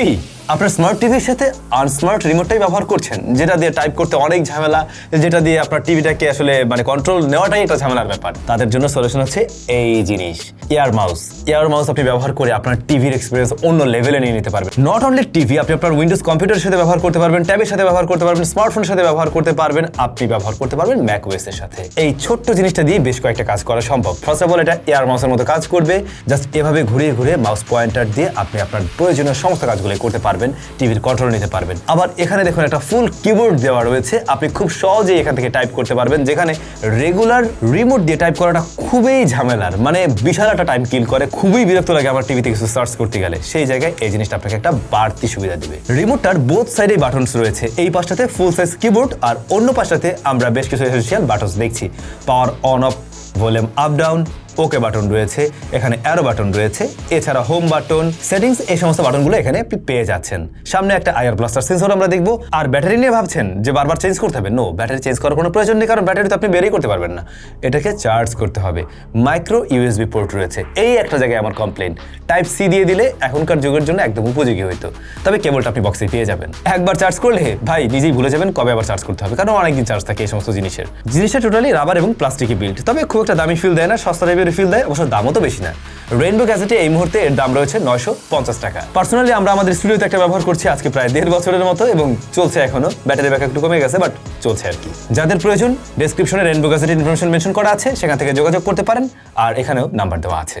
কি আপনার স্মার্ট টিভির সাথে আনস্মার্ট রিমোটটাই ব্যবহার করছেন, যেটা দিয়ে টাইপ করতে অনেক ঝামেলা, যেটা দিয়ে আপনার টিভিটাকে আসলে মানে কন্ট্রোল নেওয়াটাই একটা ঝামেলার ব্যাপার। তাদের জন্য সলিউশন হচ্ছে এই জিনিস এয়ার মাউস এয়ার মাউস আপনি ব্যবহার করে আপনার টিভির এক্সপিরিয়েন্স অন্য লেভেলে নিয়ে নিতে পারবেন। নট অনলি টিভি আপনি আপনার উইন্ডোজ কম্পিউটারের সাথে ব্যবহার করতে পারবেন ট্যাবের সাথে ব্যবহার করতে পারবেন স্মার্টফোনের সাথে ব্যবহার করতে পারবেন, আপনি ব্যবহার করতে পারবেন ম্যাক ওয়েসের সাথে। এই ছোট্ট জিনিসটা দিয়ে বেশ কয়েকটা কাজ করা সম্ভব। ফার্স্ট অফ অল এটা এয়ার মাউসের মতো কাজ করবে। জাস্ট এভাবে ঘুরিয়ে ঘুরে মাউস পয়েন্টার দিয়ে আপনি আপনার প্রয়োজনীয় সমস্ত কাজগুলো করতে পারবেন। টিভির কন্ট্রোল নিতে পারবেন। আবার এখানে দেখুন একটা ফুল কিবোর্ড দেওয়া রয়েছে। আপনি খুব সহজেই এখান থেকে টাইপ করতে পারবেন, যেখানে রেগুলার রিমোট দিয়ে টাইপ করাটা খুবই ঝামেলার। মানে বিশাল একটা টাইম কিল করে, খুবই বিরক্ত লাগে আমার টিভিতে কিছু সার্চ করতে গেলে। সেই জায়গায় এই জিনিসটা আপনাকে একটা বাড়তি সুবিধা দিবে। রিমোটটার বোথ সাইডে বাটনস রয়েছে। এই পাশটাতে ফুল সাইজ কিবোর্ড আর অন্য পাশটাতে আমরা বেশ কিছু এসেন্সিয়াল বাটনস দেখছি। Power on off volume up down okay button রয়েছে, এখানে অ্যারো বাটন রয়েছে, এছাড়া হোম বাটন সেটিংস এই সমস্ত বাটনগুলো এখানে পেয়ে যাচ্ছেন। সামনে একটা আয়ার ব্লাস্টার সেন্সর আমরা দেখব, আর ব্যাটারি নিয়ে ভাবছেন যে বারবার চেঞ্জ করতে হবে। নো ব্যাটারি চেঞ্জ করার কোনো প্রয়োজন নেই, কারণ ব্যাটারি তো আপনি বেরই করতে পারবেন না। এটাকে চার্জ করতে হবে। মাইক্রো ইউএসবি পোর্ট রয়েছে। এই একটা জায়গায় আমার কমপ্লেন টাইপ সি দিয়ে দিলে এখনকার যুগের জন্য একদম উপযোগী হইতো। তবে কেবলটা আপনি বক্সে পেয়ে যাবেন। একবার চার্জ করলে, ভাই, নিজেই ভুলে যাবেন কবে আবার চার্জ করতে হবে, কারণ অনেকদিন চার্জ থাকে এই সমস্ত জিনিসের। জিনিসটা টোটালি রাবার এবং প্লাস্টিকে বিল্ড তবে খুব একটা দামি ফিল দেয় না, সস্তা টাইপের ফিল দেয় অবশ্য দামও তো বেশি না। রেইনবো গ্যাজেটে এই মুহূর্তে এর দাম রয়েছে নয়শো পঞ্চাশ টাকা। পার্সোনালি আমরা আমাদের স্টুডিওতে একটা ব্যবহার করছি আজকে প্রায় দেড় বছরের মতো এবং চলছে এখনও। ব্যাটারি ব্যাক একটু কমে গেছে বাট চলছে আর কি। যাদের প্রয়োজন ডেসক্রিপশনে রেইনবো গ্যাজেটের ইনফরমেশন মেনশন করা আছে, সেখান থেকে যোগাযোগ করতে পারেন। আর এখানেও নাম্বার দেওয়া আছে।